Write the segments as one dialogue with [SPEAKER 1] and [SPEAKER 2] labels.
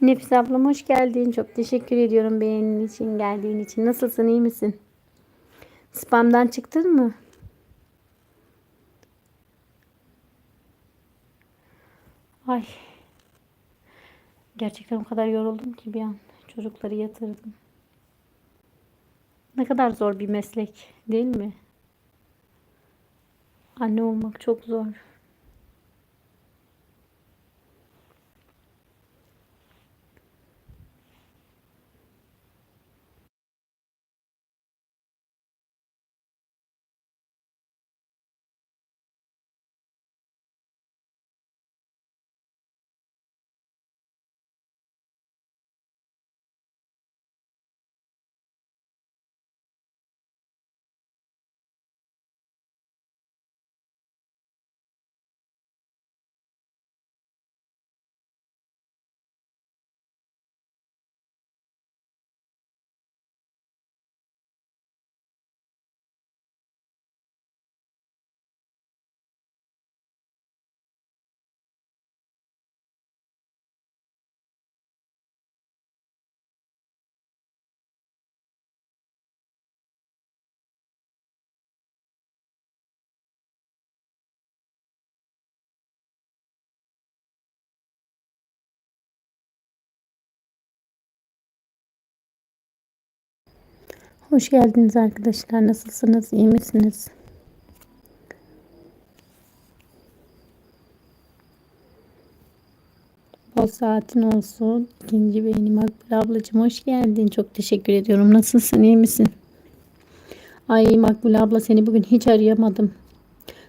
[SPEAKER 1] Nefis ablam hoş geldin. Çok teşekkür ediyorum beğenin için, geldiğin için. Nasılsın, iyi misin? Spamdan çıktın mı? Ay. Gerçekten o kadar yoruldum ki bir an. Çocukları yatırdım. Ne kadar zor bir meslek, değil mi? Anne olmak çok zor. Hoş geldiniz arkadaşlar. Nasılsınız? İyi misiniz? Bol saatin olsun. İkinci beğeni Makbule ablacığım hoş geldin. Çok teşekkür ediyorum. Nasılsın? İyi misin? Ay Makbule abla seni bugün hiç arayamadım.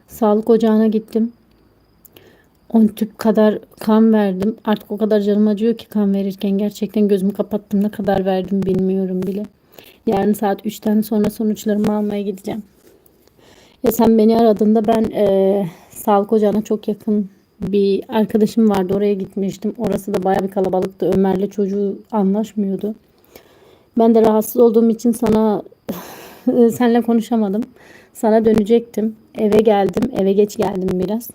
[SPEAKER 1] Sağlık ocağına gittim. 10 tüp kadar kan verdim. Artık o kadar canım acıyor ki kan verirken gerçekten gözümü kapattım. Ne kadar verdim bilmiyorum bile. Yarın saat 3'ten sonra sonuçlarımı almaya gideceğim. Ya sen beni aradığında ben e, sağlık ocağına çok yakın bir arkadaşım vardı. Oraya gitmiştim. Orası da baya bir kalabalıktı. Ömer'le çocuğu anlaşmıyordu. Ben de rahatsız olduğum için sana senle konuşamadım. Sana dönecektim. Eve geldim. Eve geç geldim biraz.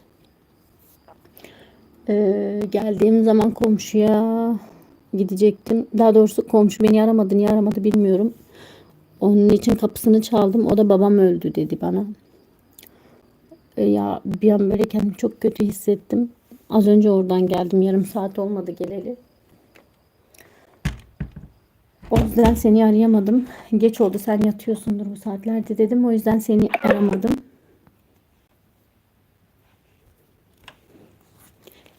[SPEAKER 1] Ee, geldiğim zaman komşuya gidecektim. Daha doğrusu komşu beni aramadı. Niye aramadı bilmiyorum. Onun için kapısını çaldım. O da babam öldü dedi bana. E ya bir an böyle kendimi çok kötü hissettim. Az önce oradan geldim. Yarım saat olmadı geleli. O yüzden seni arayamadım. Geç oldu sen yatıyorsundur bu saatlerde dedim. O yüzden seni aramadım.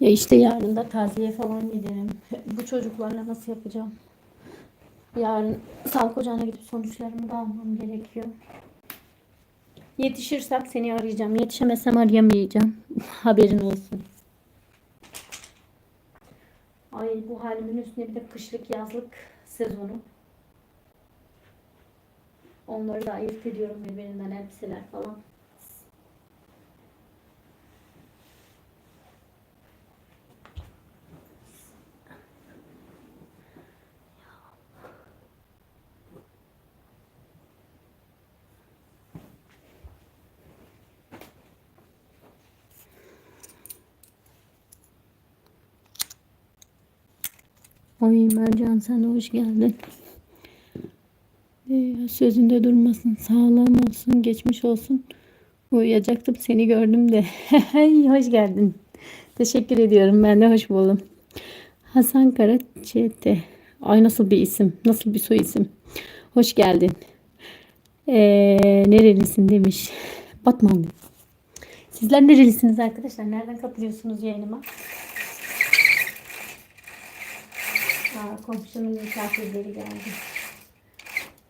[SPEAKER 1] Ya işte yarın da taziye falan giderim. Bu çocuklarla nasıl yapacağım? Yarın sağlık ocağına gidip sonuçlarımı da almam gerekiyor. Yetişirsem seni arayacağım. Yetişemezsem arayamayacağım. Haberin olsun. Ay bu halimin üstüne bir de kışlık yazlık sezonu. Onları da ayırt ediyorum birbirinden elbiseler falan. Oy Mercan sen hoş geldin. Ee, sözünde durmasın. Sağlam olsun. Geçmiş olsun. Uyuyacaktım seni gördüm de. hoş geldin. Teşekkür ediyorum. Ben de hoş buldum. Hasan Karaçete. Ay nasıl bir isim. Nasıl bir soy isim. Hoş geldin. Ee, nerelisin demiş. Batman. Sizler nerelisiniz arkadaşlar? Nereden katılıyorsunuz yayınıma? Aa, komşunun misafirleri geldi.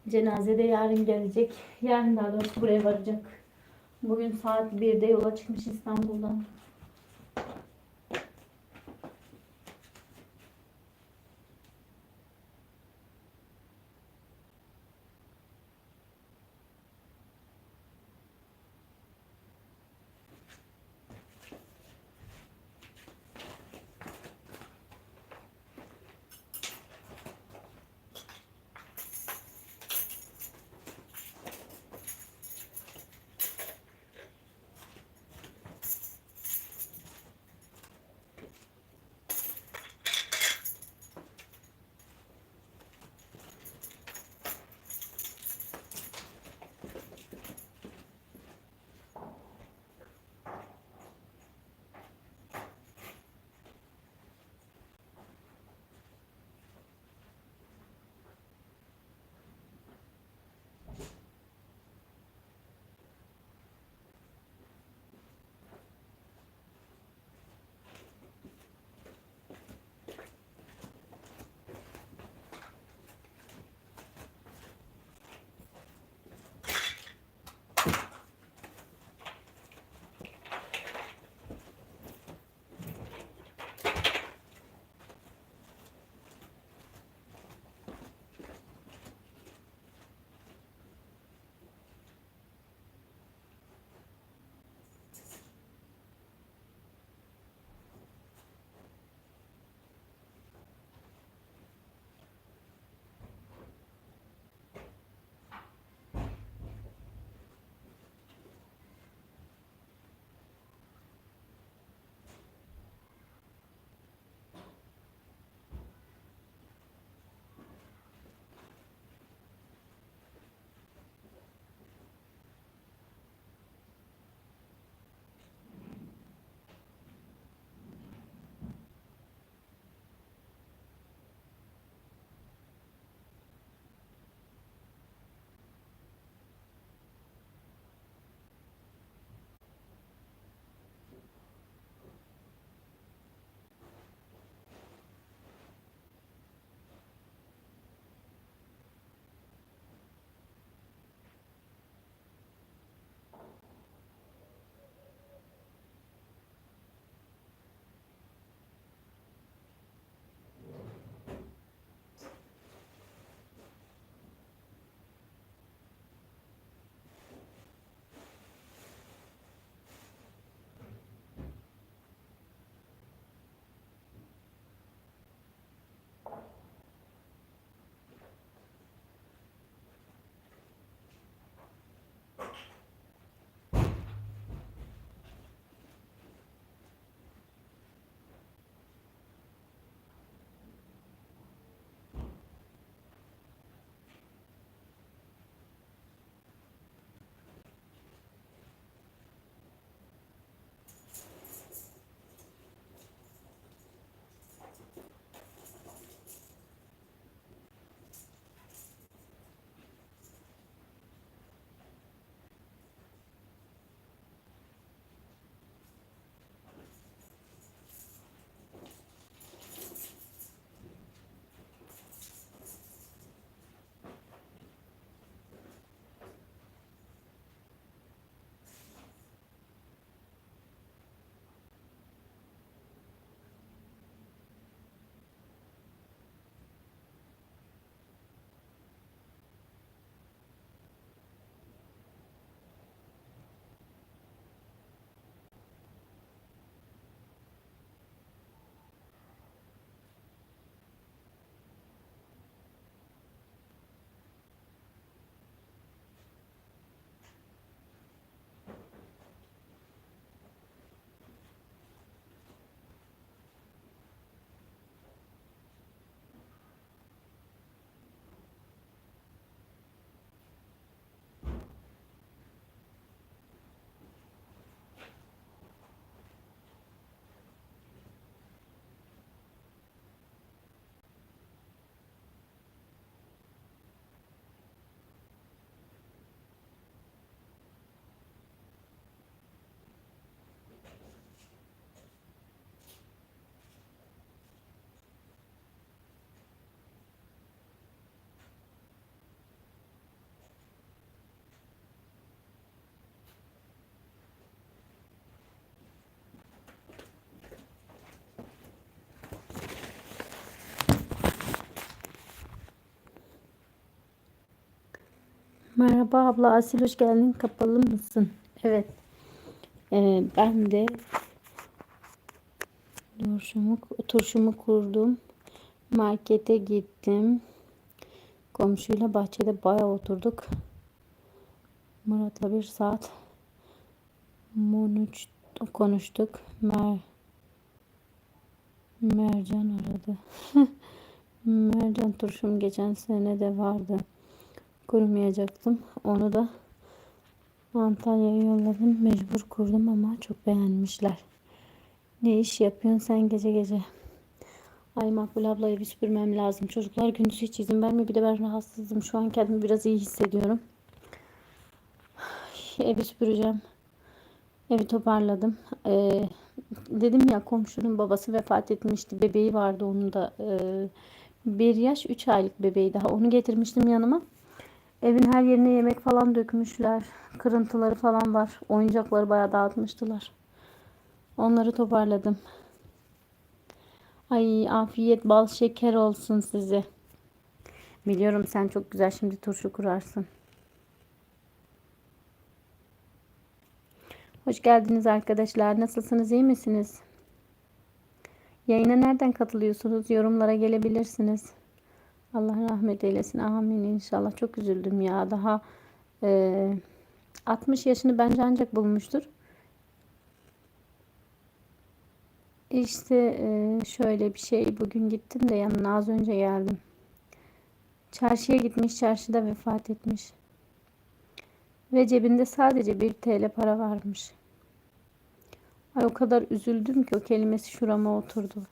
[SPEAKER 1] Cenaze de yarın gelecek. Yarın daha doğrusu buraya varacak. Bugün saat 1'de yola çıkmış İstanbul'dan. Merhaba abla Asil hoş geldin. Kapalı mısın? Evet. Ee, ben de turşumu, turşumu kurdum. Markete gittim. Komşuyla bahçede bayağı oturduk. Murat'la bir saat konuştuk. Mer Mercan aradı. Mercan turşum geçen sene de vardı. Kurmayacaktım. Onu da Antalya'ya yolladım. Mecbur kurdum ama çok beğenmişler. Ne iş yapıyorsun sen gece gece? Ay Makbul ablayı bir süpürmem lazım. Çocuklar gündüz hiç izin vermiyor. Bir de ben rahatsızım. Şu an kendimi biraz iyi hissediyorum. Evi süpüreceğim. Evi toparladım. Ee, dedim ya komşunun babası vefat etmişti. Bebeği vardı onun da. Ee, bir yaş üç aylık bebeği daha. Onu getirmiştim yanıma. Evin her yerine yemek falan dökmüşler. Kırıntıları falan var. Oyuncakları bayağı dağıtmıştılar. Onları toparladım. Ay afiyet bal şeker olsun size. Biliyorum sen çok güzel şimdi turşu kurarsın. Hoş geldiniz arkadaşlar. Nasılsınız? iyi misiniz? Yayına nereden katılıyorsunuz? Yorumlara gelebilirsiniz. Allah rahmet eylesin. Amin inşallah. Çok üzüldüm ya. Daha e, 60 yaşını bence ancak bulmuştur. İşte e, şöyle bir şey. Bugün gittim de yanına az önce geldim. Çarşıya gitmiş. Çarşıda vefat etmiş. Ve cebinde sadece bir TL para varmış. Ay o kadar üzüldüm ki o kelimesi şurama oturdu.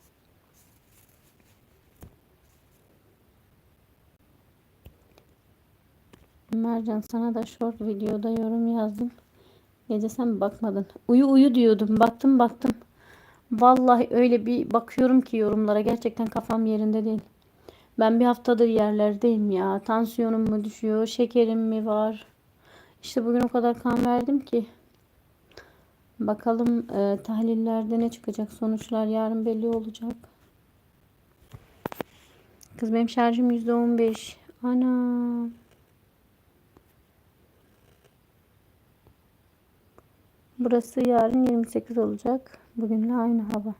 [SPEAKER 1] Mercan sana da short videoda yorum yazdım. Gece sen bakmadın. Uyu uyu diyordum. Baktım baktım. Vallahi öyle bir bakıyorum ki yorumlara. Gerçekten kafam yerinde değil. Ben bir haftadır yerlerdeyim ya. Tansiyonum mu düşüyor? Şekerim mi var? İşte bugün o kadar kan verdim ki. Bakalım e, tahlillerde ne çıkacak sonuçlar yarın belli olacak. Kız benim şarjım %15. Ana. Burası yarın 28 olacak. Bugünle aynı hava.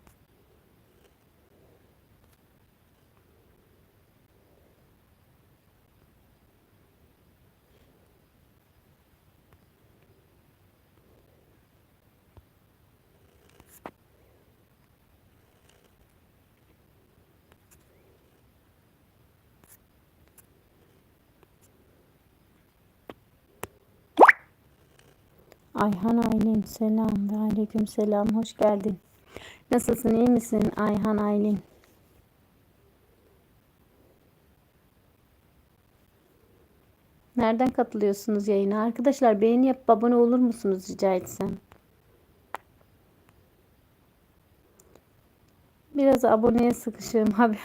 [SPEAKER 1] Ayhan Aylin selam ve aleyküm selam hoş geldin. Nasılsın iyi misin Ayhan Aylin? Nereden katılıyorsunuz yayına? Arkadaşlar beğeni yap abone olur musunuz rica etsem? Biraz aboneye sıkışığım.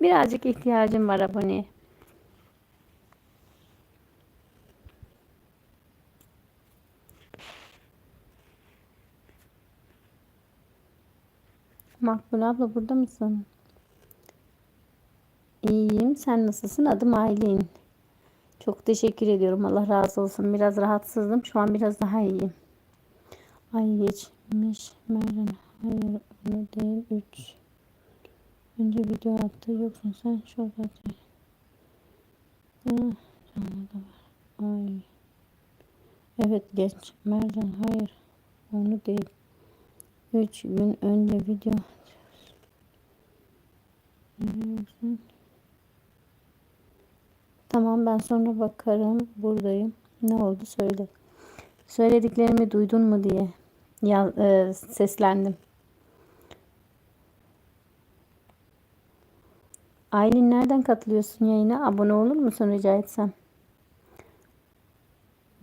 [SPEAKER 1] Birazcık ihtiyacım var aboneye. Makbul abla burada mısın? İyiyim. Sen nasılsın? Adım Aylin. Çok teşekkür ediyorum. Allah razı olsun. Biraz rahatsızdım. Şu an biraz daha iyiyim. Ay geçmiş. Merin. Hayır öyle değil. 3. Önce video attı. Yoksun sen şurada. Canlıda var. Ay. Evet geç. Mercan hayır. Onu değil. 3 gün önce video Tamam ben sonra bakarım. Buradayım. Ne oldu söyle. Söylediklerimi duydun mu diye ya, e, seslendim. Aylin nereden katılıyorsun yayına? Abone olur musun rica etsem?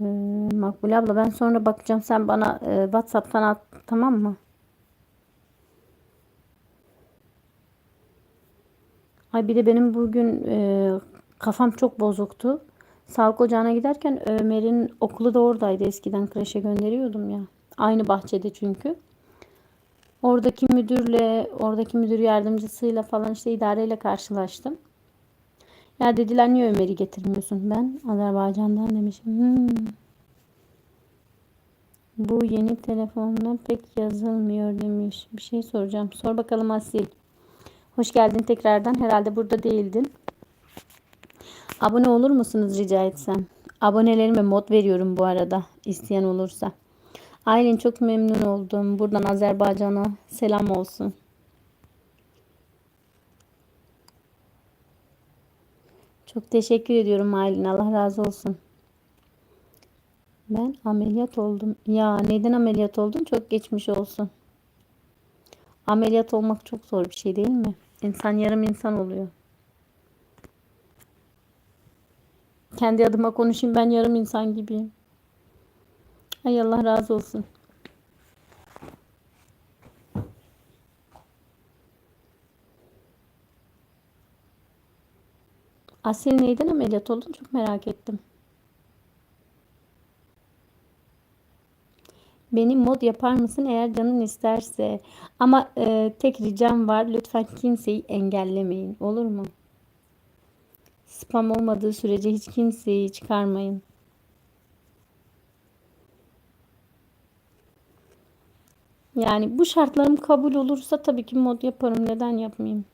[SPEAKER 1] Ee, Makbule abla ben sonra bakacağım. Sen bana e, WhatsApp'tan at tamam mı? Ay bir de benim bugün e, kafam çok bozuktu. Sağlık ocağına giderken Ömer'in okulu da oradaydı. Eskiden kreşe gönderiyordum ya. Aynı bahçede çünkü. Oradaki müdürle, oradaki müdür yardımcısıyla falan işte idareyle karşılaştım. Ya dediler niye Ömer'i getirmiyorsun? Ben Azerbaycan'dan demişim. Hmm. Bu yeni telefonda pek yazılmıyor demiş. Bir şey soracağım. Sor bakalım Asil. Hoş geldin tekrardan. Herhalde burada değildin. Abone olur musunuz rica etsem? Abonelerime mod veriyorum bu arada. isteyen olursa. Aylin çok memnun oldum. Buradan Azerbaycan'a selam olsun. Çok teşekkür ediyorum Aylin. Allah razı olsun. Ben ameliyat oldum. Ya neden ameliyat oldun? Çok geçmiş olsun. Ameliyat olmak çok zor bir şey değil mi? İnsan yarım insan oluyor. Kendi adıma konuşayım ben yarım insan gibiyim. Ay Allah razı olsun. Asil neyden ameliyat oldun çok merak ettim. Benim mod yapar mısın eğer canın isterse. Ama e, tek ricam var lütfen kimseyi engellemeyin olur mu? Spam olmadığı sürece hiç kimseyi çıkarmayın. Yani bu şartlarım kabul olursa tabii ki mod yaparım. Neden yapmayayım?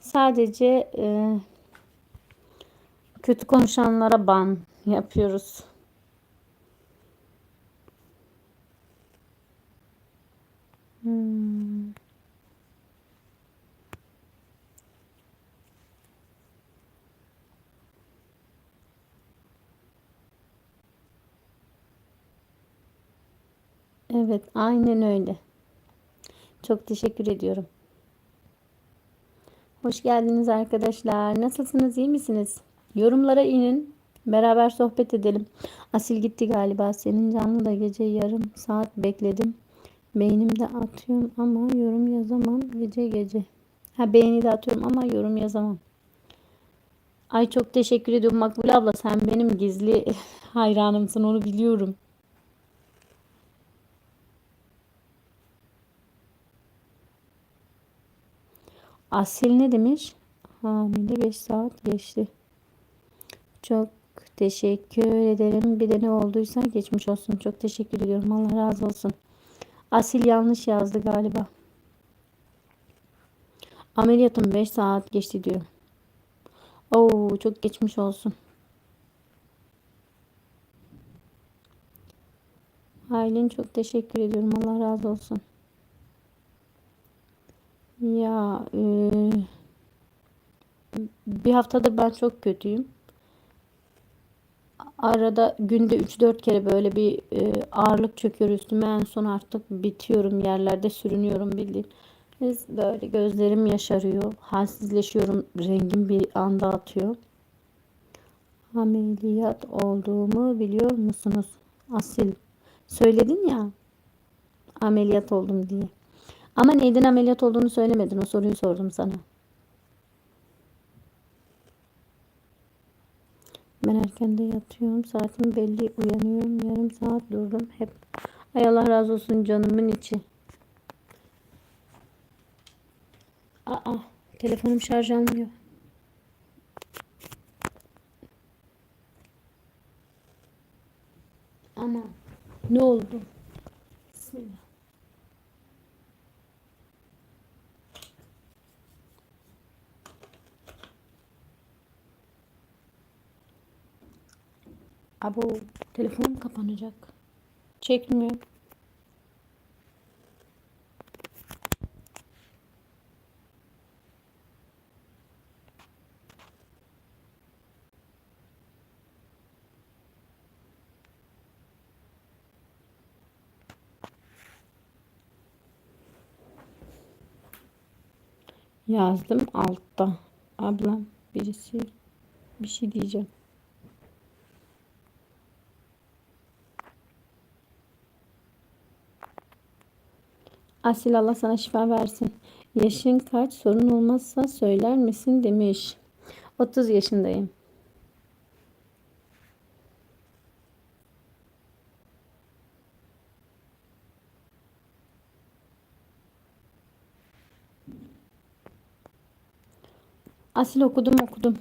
[SPEAKER 1] Sadece e, kötü konuşanlara ban yapıyoruz. Hmm. Evet, aynen öyle. Çok teşekkür ediyorum. Hoş geldiniz arkadaşlar. Nasılsınız? iyi misiniz? Yorumlara inin. Beraber sohbet edelim. Asil gitti galiba. Senin canlı da gece yarım saat bekledim. Beynimde atıyorum ama yorum yazamam gece gece. Ha beğeni de atıyorum ama yorum yazamam. Ay çok teşekkür ediyorum Makbule abla. Sen benim gizli hayranımsın onu biliyorum. Asil ne demiş? Hamile 5 saat geçti. Çok teşekkür ederim. Bir de ne olduysa geçmiş olsun. Çok teşekkür ediyorum. Allah razı olsun. Asil yanlış yazdı galiba. Ameliyatım 5 saat geçti diyor. Oo çok geçmiş olsun. Aylin çok teşekkür ediyorum. Allah razı olsun. Ya e, bir haftadır ben çok kötüyüm. Arada günde 3-4 kere böyle bir e, ağırlık çöküyor üstüme. En son artık bitiyorum yerlerde sürünüyorum bildiğin. Biz böyle gözlerim yaşarıyor. Halsizleşiyorum. Rengim bir anda atıyor. Ameliyat olduğumu biliyor musunuz? Asil. Söyledin ya. Ameliyat oldum diye. Ama neyden ameliyat olduğunu söylemedin. O soruyu sordum sana. Ben erken de yatıyorum. Saatim belli. Uyanıyorum. Yarım saat durdum. Hep. Ay Allah razı olsun canımın içi. Aa, telefonum şarj almıyor. Ama ne oldu? Bismillah. Abo telefonum kapanacak. Çekmiyor. Yazdım altta. Ablam birisi bir şey diyeceğim. Asil Allah sana şifa versin. Yaşın kaç sorun olmazsa söyler misin demiş. 30 yaşındayım. Asil okudum okudum.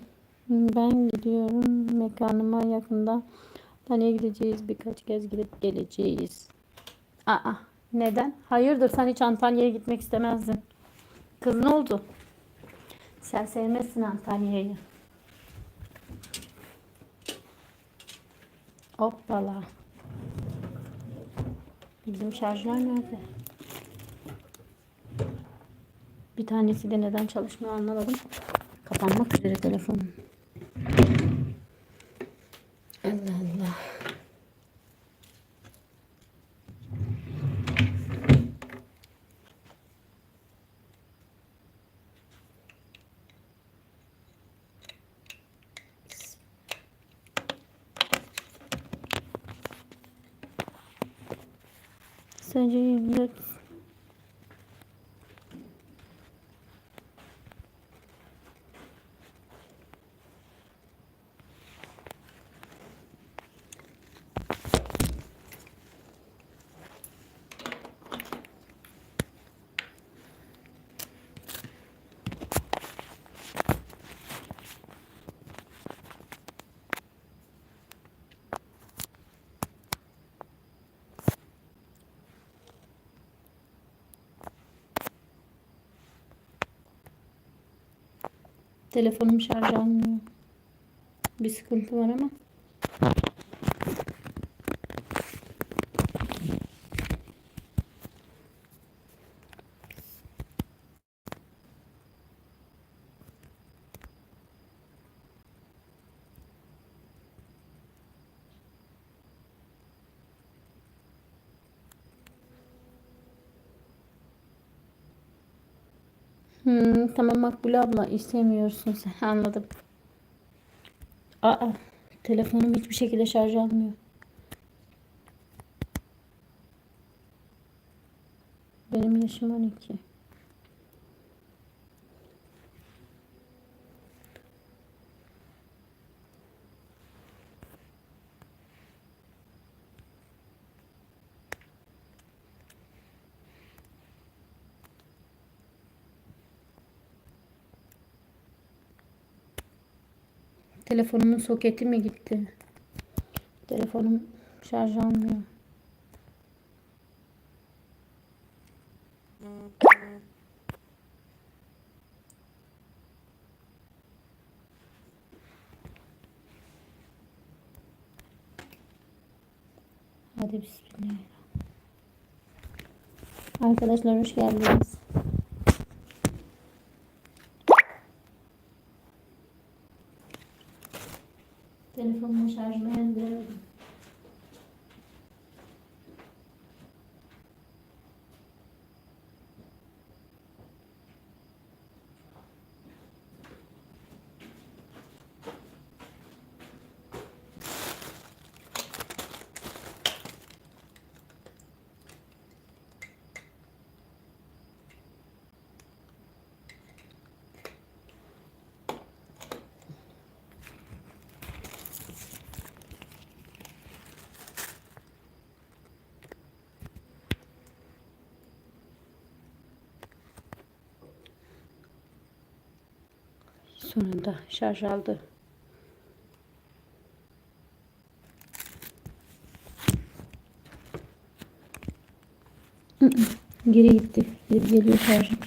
[SPEAKER 1] Ben gidiyorum mekanıma yakında. Taneye gideceğiz. Birkaç kez gidip geleceğiz. Aa neden? Hayırdır sen hiç Antalya'ya gitmek istemezdin. Kız ne oldu? Sen sevmezsin Antalya'yı. Hoppala. Bizim şarjlar nerede? Bir tanesi de neden çalışmıyor anlamadım. Kapanmak üzere telefonum. Allah Allah. Sadece 24 Telefonum şarj almıyor. Bir sıkıntı var ama. Hmm, tamam Makbule abla istemiyorsun sen anladım. Aa telefonum hiçbir şekilde şarj almıyor. Benim yaşım 12. Telefonumun soketi mi gitti? Telefonum şarj almıyor. Hadi bismillah. Arkadaşlar hoş geldiniz. Sonunda şarj aldı. Geri gitti. Geri geliyor şarjım.